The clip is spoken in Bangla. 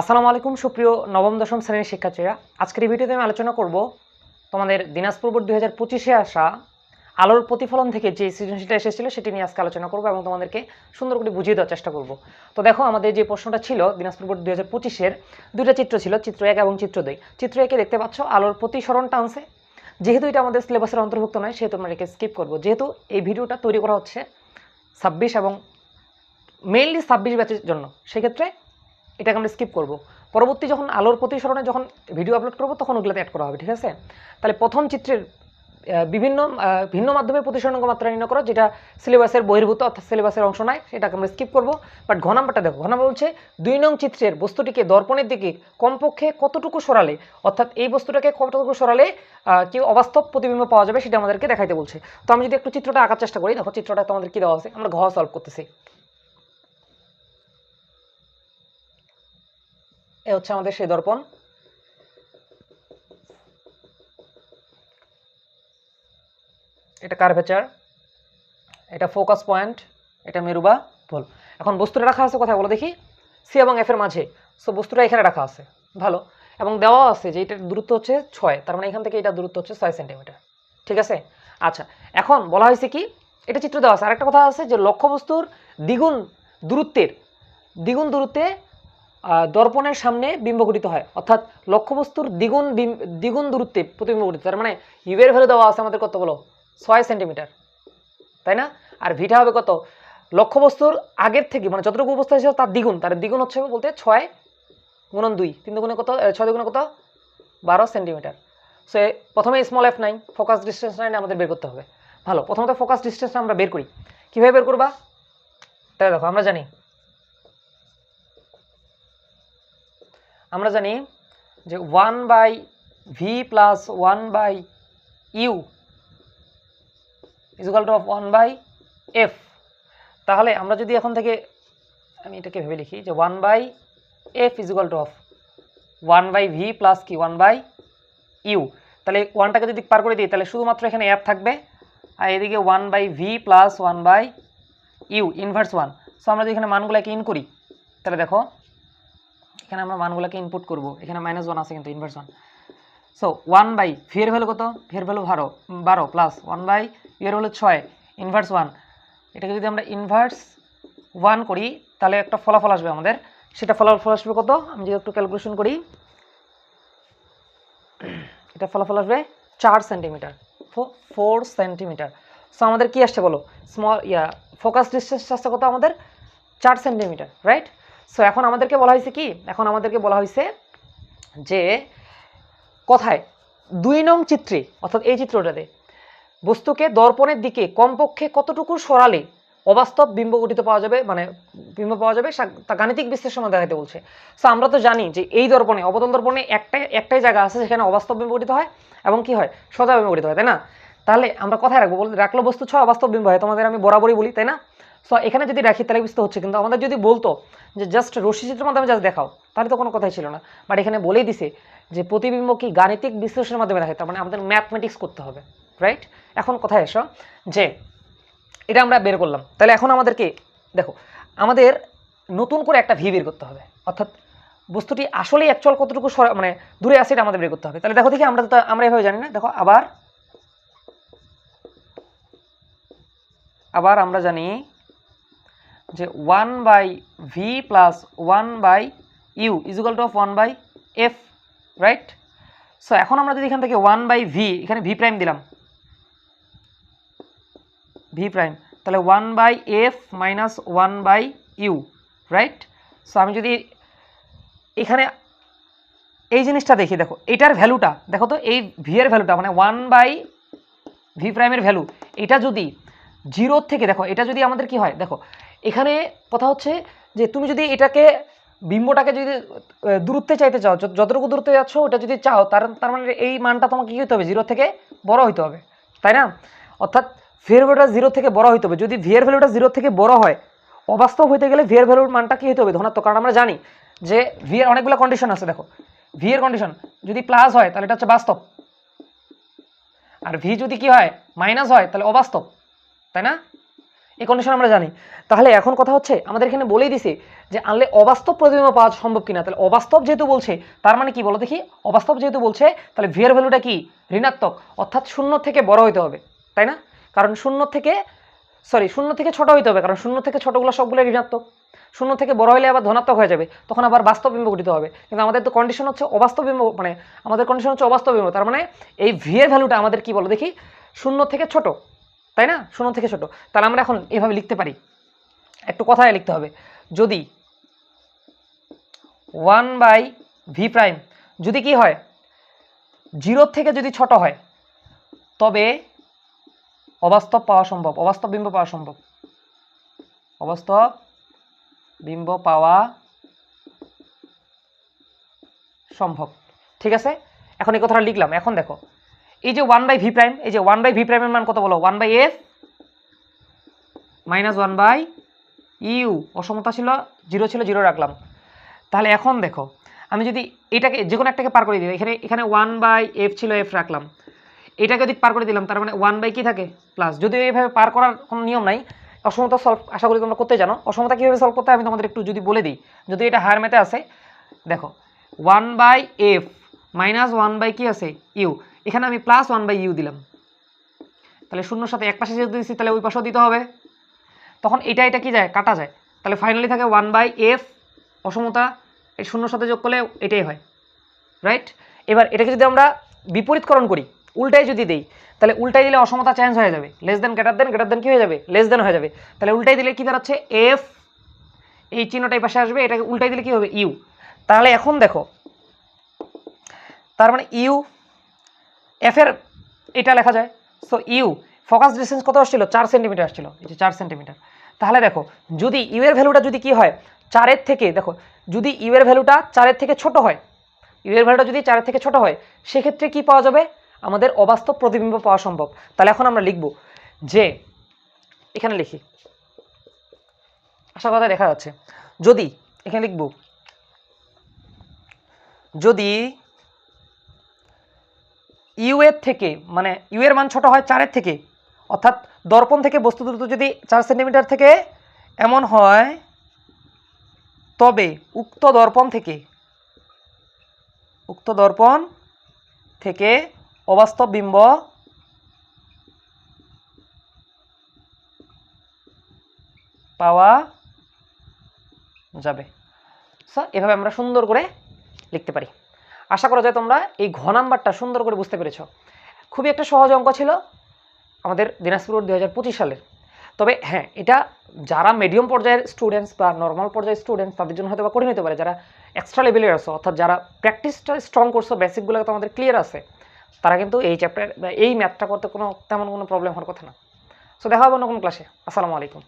আসসালামু আলাইকুম, সুপ্রিয় নবম, দশম শ্রেণির শিক্ষার্থীরা। আজকের এই ভিডিওতে আমি আলোচনা করব তোমাদের দিনাজপুর বোর্ড দুই হাজার পঁচিশে আসা আলোর প্রতিফলন থেকে যে সৃজনশীলটা এসেছিল সেটি নিয়ে আজকে আলোচনা করব এবং তোমাদেরকে সুন্দর করে বুঝিয়ে দেওয়ার চেষ্টা করব। তো দেখো, আমাদের যে প্রশ্নটা ছিল, দিনাজপুর বোর্ড দুই হাজার পঁচিশের দুইটা চিত্র ছিল, চিত্র এক এবং চিত্র দুই। চিত্র একে দেখতে পাচ্ছ, আলোর প্রতিসরণ টানছে যেহেতু এটা আমাদের সিলেবাসের অন্তর্ভুক্ত নয়, সেহেতু আমরা একে স্কিপ করব। যেহেতু এই ভিডিওটা তৈরি করা হচ্ছে ছাব্বিশ এবং মেইনলি ছাব্বিশ ব্যাচের জন্য, সেক্ষেত্রে এটাকে আমরা স্কিপ করব। পরবর্তী যখন আলোর প্রতিসরণে যখন ভিডিও আপলোড করব, তখন ওগুলোতে অ্যাড করা হবে, ঠিক আছে? তাহলে প্রথম চিত্রের বিভিন্ন ভিন্ন মাধ্যমে প্রতিসরণ মাত্রা নির্ণয় করো, যেটা সিলেবাসের বহির্ভূত অর্থাৎ সিলেবাসের অংশ নয়, সেটাকে আমরা স্কিপ করব। বাট ঘ নাম্বারটা দেখো, ঘ নাম্বার বলছে, দুই নং চিত্রের বস্তুটিকে দর্পণের দিকে কমপক্ষে কতটুকু সরালে, অর্থাৎ এই বস্তুটাকে কতটুকু সরালে কি অবাস্তব প্রতিবিম্ব পাওয়া যাবে সেটা আমাদেরকে দেখাইতে বলছে। তো আমি যদি একটু চিত্রটা আঁকার চেষ্টা করি, দেখো চিত্রটা তোমাদের কি দেওয়া আছে? আমরা ঘ সলভ করতেছি। এ হচ্ছে আমাদের সেই দর্পণ। এটা কার্ভেচার এটা ফোকাস পয়েন্ট এটা মেরুবা ভুল এখন বস্তুটা রাখা আছে কোথায় বলো দেখি? সি এবং এফ এর মাঝে। সো বস্তুটা এখানে রাখা আছে। ভালো। এবং দেওয়া আছে যে এটার দূরত্ব হচ্ছে ছয়। তার মানে এখান থেকে এটা দূরত্ব হচ্ছে ছয় সেন্টিমিটার ঠিক আছে? আচ্ছা এখন বলা হয়েছে কি? এটা চিত্র দেওয়া আছে। আরেকটা কথা আছে যে লক্ষ্যবস্তুর দ্বিগুণ দূরত্বের, দ্বিগুণ দূরত্বে দর্পণের সামনে বিম্ব গঠিত হয়। অর্থাৎ লক্ষ্যবস্তুর দ্বিগুণ দ্বিগুণ দূরত্বে প্রতিবিম্ব গঠিত। তার মানে ইউএর ভ্যালু দেওয়া আছে আমাদের কত বলো? ছয় সেন্টিমিটার তাই না? আর ভিটা হবে কত? লক্ষ্যবস্তুর আগের থেকে মানে যতটুকু অবস্থা ছিল তার দ্বিগুণ। তার দ্বিগুণ হচ্ছে বলতে ছয় গুণন দুই। তিন দুগুণে কত? ছয় দুগুণে কত? বারো সেন্টিমিটার সো প্রথমে small F nine focus distance nine আমাদের বের করতে হবে। ভালো, প্রথমত ফোকাস ডিস্টেন্সটা আমরা বের করি। কীভাবে বের করবা? তাই দেখো, আমরা জানি আমরা জানি যে one by V plus one by U equal to of one by F তাহলে আমরা যদি এখন থেকে, আমি এটাকে ভেবে লিখি যে one by F equal to of one by V plus কি? ওয়ান বাই ইউ তাহলে ওয়ানটাকে যদি পার করে দিই, তাহলে শুধুমাত্র এখানে এফ থাকবে, আর এদিকে one by V plus one by U inverse one so আমরা যদি এখানে মানগুলোকে ইন করি, তাহলে দেখো এখানে আমরা মানগুলোকে ইনপুট করব। এখানে মাইনাস ওয়ান আছে কিন্তু inverse one so one by V value কত? ভি ভ্যালু বারো বারো প্লাস ওয়ান বাই এর হলো ছয় ইনভার্স ওয়ান এটাকে যদি আমরা ইনভার্স ওয়ান করি, তাহলে একটা ফলাফল আসবে আমাদের। সেটা ফলাফল আসবে কত? আমি যদি একটু ক্যালকুলেশন করি, এটা ফলাফল আসবে চার সেন্টিমিটার ফোর সেন্টিমিটার সো আমাদের কি আসছে বলো? স্মল ইয়া ফোকাস ডিস্টেন্স আসছে কত আমাদের? চার সেন্টিমিটার রাইট সো এখন আমাদেরকে বলা হয়েছে কি? এখন আমাদেরকে বলা হয়েছে যে কথায় দুই নং চিত্রে, অর্থাৎ এই চিত্রটাতে, বস্তুকে দর্পণের দিকে, কমপক্ষে কতটুকু সরালে অবাস্তব বিম্ব গঠিত পাওয়া যাবে মানে বিম্ব পাওয়া যাবে তা গাণিতিক বিশ্লেষণ দেখাতে বলছে। সো আমরা তো জানি যে এই দর্পণে, অবতল দর্পণে একটাই একটাই জায়গা আছে যেখানে অবাস্তব বিম্ব গঠিত হয় এবং কি হয়? সদা বিম্ব গঠিত হয়, তাই না? তাহলে আমরা কথায় রাখব বলতে রাখল বস্তু ছয় অবাস্তব বিম্ব হয়। তোমাদের আমি বরাবরই বলি, তাই না? সো এখানে যদি রাখি, তাহলে বুঝতে হচ্ছে। কিন্তু আমাদের যদি বলতো যে জাস্ট রশ্মি চিত্রের মাধ্যমে জাস্ট দেখাও, তাহলে তো কোনো কথাই ছিল না। বাট এখানে বলেই দিছে যে প্রতিবিম্ব কি গাণিতিক বিশ্লেষণের মাধ্যমে দেখায় তার মানে আমাদের ম্যাথমেটিক্স করতে হবে রাইট এখন কথায় এসো? যে এটা আমরা বের করলাম। তাহলে এখন আমাদেরকে, দেখো, আমাদের নতুন করে একটা ভি বের করতে হবে। অর্থাৎ বস্তুটি আসলেই অ্যাকচুয়াল কতটুকু মানে দূরে আছে এটা আমাদের বের করতে হবে। তাহলে দেখো দেখি আমরা তো আমরা এভাবে জানি না। দেখো, আবার আবার আমরা জানি যে one by V plus one by U equal to of one by F right so এখন আমরা যদি এখান থেকে ওয়ান বাই ভি এখানে ভি প্রাইম দিলাম। ভি প্রাইম তাহলে one by F minus one by U right so আমি যদি এখানে এই জিনিসটা দেখি, দেখো, এটার ভ্যালুটা, দেখো তো, এই ভি এর ভ্যালুটা মানে ওয়ান বাই ভি প্রাইমের ভ্যালু, এটা যদি জিরোর থেকে, দেখো, এটা যদি আমাদের কি হয়, দেখো এখানে কথা হচ্ছে যে তুমি যদি এটাকে বিম্বটাকে যদি দূরত্বে চাইতে চাও, যত- যতটুকু দূরত্বে যাচ্ছ, ওটা যদি চাও, তার তার মানে এই মানটা তোমাকে কী হতে হবে? জিরো থেকে বড় হইতে হবে। তাই না? অর্থাৎ ভি এর ভ্যালুটা জিরো থেকে বড় হইতে হবে। যদি ভি এর ভ্যালুটা জিরো থেকে বড় হয়, অবাস্তব হইতে গেলে ভি এর ভ্যালুর মানটা কী হতে হবে? ধনাত্মক। কারণ আমরা জানি যে ভি এর অনেকগুলো কন্ডিশন আছে, দেখো। ভি এর কন্ডিশন যদি প্লাস হয়, তাহলে এটা হচ্ছে বাস্তব। আর ভি যদি কি হয় মাইনাস হয়, তাহলে অবাস্তব। তাই না? এই কন্ডিশন আমরা জানি। তাহলে এখন কথা হচ্ছে, আমাদের এখানে বলেই দিছে যে আনলে অবাস্তব প্রতিবিম্ব পাওয়া সম্ভব কিনা। তাহলে অবাস্তব যেহেতু বলছে, তার মানে কি বলো দেখি? অবাস্তব যেহেতু বলছে, তাহলে ভিয়ার ভ্যালুটা কি? ঋণাত্মক। অর্থাৎ শূন্য থেকে বড় হইতে হবে, তাই না? কারণ শূন্য থেকে সরি শূন্য থেকে ছোট হইতে হবে, কারণ শূন্য থেকে ছোটগুলো সবগুলো ঋণাত্মক। শূন্য থেকে বড় হলে আবার ধনাত্মক হয়ে যাবে, তখন আবার বাস্তব বিম্ব গঠিত হবে। কিন্তু আমাদের তো কন্ডিশন হচ্ছে অবাস্তব বিম্ব মানে আমাদের কন্ডিশন হচ্ছে অবাস্তব বিম্ব তার মানে এই ভি এর ভ্যালুটা আমাদের কি বলো দেখি? শূন্য থেকে ছোট। তাই না? শূন্য থেকে ছোট। তাহলে আমরা এখন এভাবে লিখতে পারি। একটু কথায় লিখতে হবে। যদি ওয়ান বাই ভি প্রাইম যদি কি হয়? জিরোর থেকে যদি ছোট হয়, তবে অবাস্তব পাওয়া সম্ভব। অবাস্তব বিম্ব পাওয়া সম্ভব। অবাস্তব বিম্ব পাওয়া সম্ভব। ঠিক আছে? এখন এই কথাটা লিখলাম। এখন দেখো। এই যে ওয়ান বাই ভি প্রাইম এই যে ওয়ান বাই ভি প্রাইমের মান কত বলো? One by f minus one by u অসমতা ছিল জিরো ছিল জিরো রাখলাম। তাহলে এখন দেখো, আমি যদি এটাকে, যে কোনো একটাকে পার করে দিই, এখানে এখানে ওয়ান বাই এফ ছিল এফ রাখলাম। এটাকে যদি পার করে দিলাম, তার মানে ওয়ান বাই কি থাকে? প্লাস যদিও এইভাবে পার করার কোনো নিয়ম নাই, অসমতা সলভ আশা করি তোমরা করতে জানো। অসমতা কীভাবে সলভ করতে আমি তোমাদের একটু যদি বলে দিই। যদি এটা হায়ার ম্যাথে আছে দেখো one by f minus one by কি আছে? ইউ এখানে আমি প্লাস ওয়ান বাই ইউ দিলাম। তাহলে শূন্যর সাথে এক পাশে যেহেতু দিচ্ছি তাহলে ওই পাশেও দিতে হবে। তখন এটা এটা কি যায়? কাটা যায়। তাহলে ফাইনালি থাকে ওয়ান বাই এফ অসমতা, এই শূন্যর সাথে যোগ করলে এটাই হয়। রাইট এবার এটাকে যদি আমরা বিপরীতকরণ করি উল্টাই যদি দেই, তাহলে উল্টাই দিলে অসমতা চেঞ্জ হয়ে যাবে। Less than greater than greater than কী হয়ে যাবে? লেস দেন হয়ে যাবে। তাহলে উল্টাই দিলে কি দাঁড়াচ্ছে? এফ এই চিহ্নটাই পাশে আসবে, এটাকে উল্টাই দিলে কী হবে? ইউ তাহলে এখন দেখো, তার মানে ইউ এফের এটা লেখা যায়। সো ইউ ফোকাস ডিস্টেন্স কত আসছিল? চার সেন্টিমিটার আসছিল। এই যে চার সেন্টিমিটার তাহলে দেখো, যদি ইউ এর ভ্যালুটা যদি কি হয়? চারের থেকে, দেখো, যদি ইউ এর ভ্যালুটা চারের থেকে ছোট হয় ইউ এর ভ্যালুটা যদি চারের থেকে ছোট হয়, সেক্ষেত্রে কি পাওয়া যাবে? আমাদের অবাস্তব প্রতিবিম্ব পাওয়া সম্ভব। তাহলে এখন আমরা লিখব যে, এখানে লিখি। আশা কথা দেখা যাচ্ছে। যদি, এখানে লিখব, যদি ইউ এর থেকে মানে ইউ এর মান ছোট হয় চারের থেকে, অর্থাৎ দর্পণ থেকে বস্তু দূরত্ব যদি চার সেন্টিমিটার থেকে এমন হয়, তবে উক্ত দর্পণ থেকে, উক্ত দর্পণ থেকে অবাস্তব বিম্ব পাওয়া যাবে। সো এভাবে আমরা সুন্দর করে লিখতে পারি। আশা করা যায় তোমরা এই ঘ নাম্বারটা সুন্দর করে বুঝতে পেরেছ। খুবই একটা সহজ অঙ্ক ছিল আমাদের দিনাজপুর দু হাজার পঁচিশ সালের। তবে হ্যাঁ এটা যারা মিডিয়াম পর্যায়ের স্টুডেন্টস বা নর্মাল পর্যায়ের স্টুডেন্টস তাদের জন্য হয়তো বা কঠিন হতে পারে। যারা এক্সট্রা লেভেলের আছে, অর্থাৎ যারা প্র্যাকটিসটা স্ট্রং করছ বেসিকগুলো তোমাদের ক্লিয়ার আছে, তারা কিন্তু এই চ্যাপ্টার বা এই ম্যাথটা করতে কোনো তেমন কোনো প্রবলেম হওয়ার কথা না। সো দেখা হবে অন্য কোনো ক্লাসে আসসালামু আলাইকুম।